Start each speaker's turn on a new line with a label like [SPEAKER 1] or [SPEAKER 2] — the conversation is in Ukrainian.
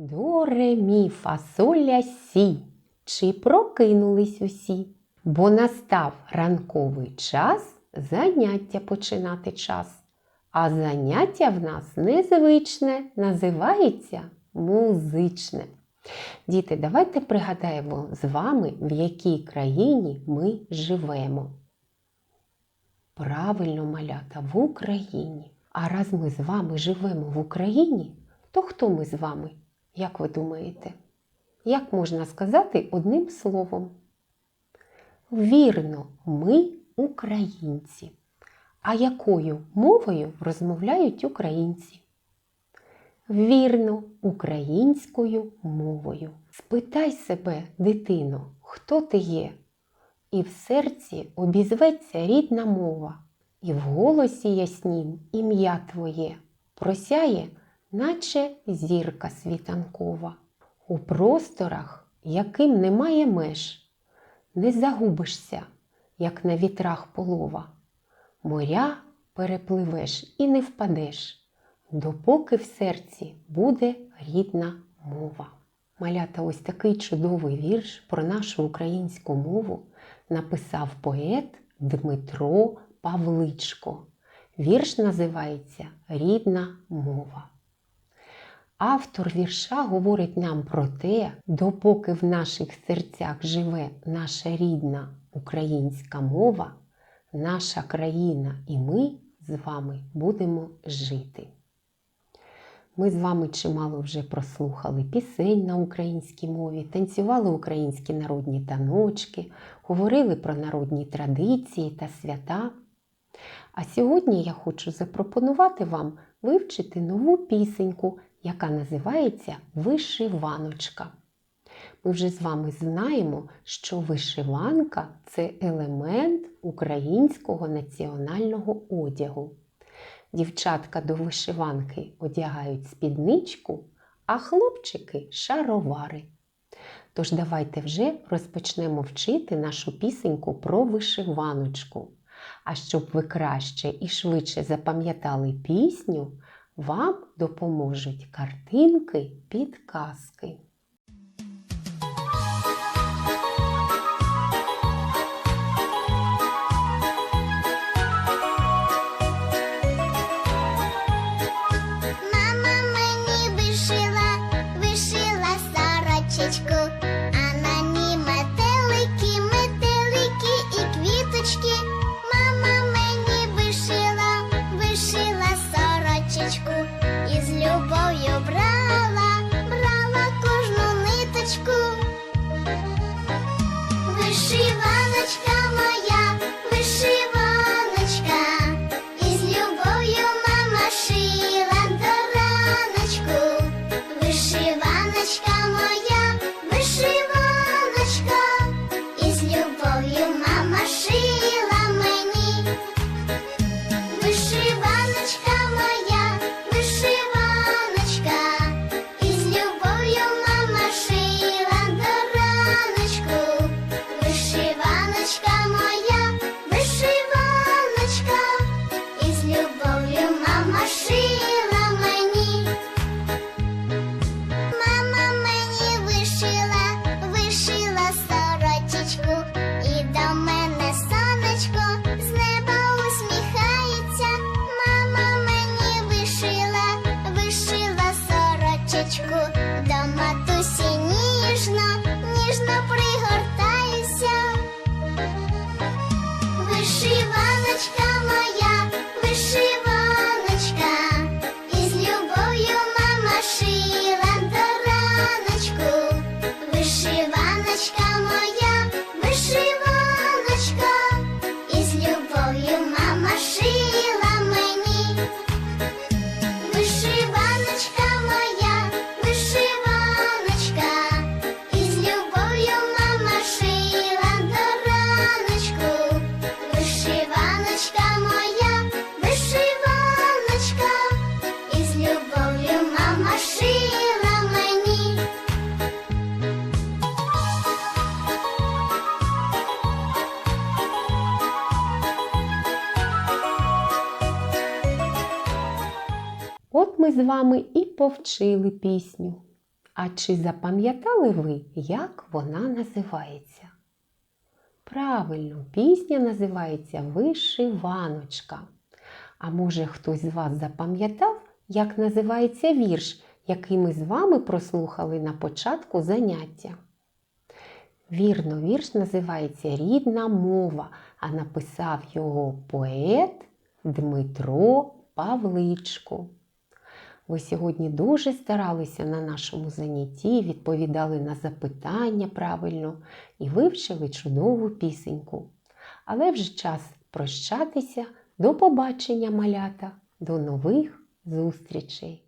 [SPEAKER 1] До ре мі фа сі. Чи прокинулись усі? Бо настав ранковий час заняття починати час. А заняття в нас незвичне, називається музичне. Діти, давайте пригадаємо з вами, в якій країні ми живемо. Правильно, малята, в Україні. А раз ми з вами живемо в Україні, то хто ми з вами? Як ви думаєте? Як можна сказати одним словом? Вірно, ми українці. А якою мовою розмовляють українці? Вірно, українською мовою. Спитай себе, дитино, хто ти є? І в серці обізветься рідна мова, і в голосі яснім ім'я твоє просяє, наче зірка світанкова. У просторах, яким немає меж, не загубишся, як на вітрах полова. Моря перепливеш і не впадеш, допоки в серці буде рідна мова. Малята, ось такий чудовий вірш про нашу українську мову написав поет Дмитро Павличко. Вірш називається Рідна мова. Автор вірша говорить нам про те, допоки в наших серцях живе наша рідна українська мова, наша країна і ми з вами будемо жити. Ми з вами чимало вже прослухали пісень на українській мові, танцювали українські народні таночки, говорили про народні традиції та свята. А сьогодні я хочу запропонувати вам вивчити нову пісеньку, яка називається Вишиваночка. Ми вже з вами знаємо, що вишиванка це елемент українського національного одягу. Дівчатка до вишиванки одягають спідничку, а хлопчики шаровари. Тож давайте вже розпочнемо вчити нашу пісеньку про вишиваночку. А щоб ви краще і швидше запам'ятали пісню, вам допоможуть картинки підказки.
[SPEAKER 2] Сорочечку, до матусі ніжно, ніжно пригортаюся. Вишиваночка моя, вишиваночка, із любов'ю мама шила до раночку. Вишиваночка
[SPEAKER 1] ми з вами і повчили пісню. А чи запам'ятали ви, як вона називається? Правильно, пісня називається Вишиваночка. А може хтось з вас запам'ятав, як називається вірш, який ми з вами прослухали на початку заняття? Вірно, вірш називається Рідна мова, а написав його поет Дмитро Павличко. Ви сьогодні дуже старалися на нашому занятті, відповідали на запитання правильно і вивчили чудову пісеньку. Але вже час прощатися. До побачення, малята, до нових зустрічей!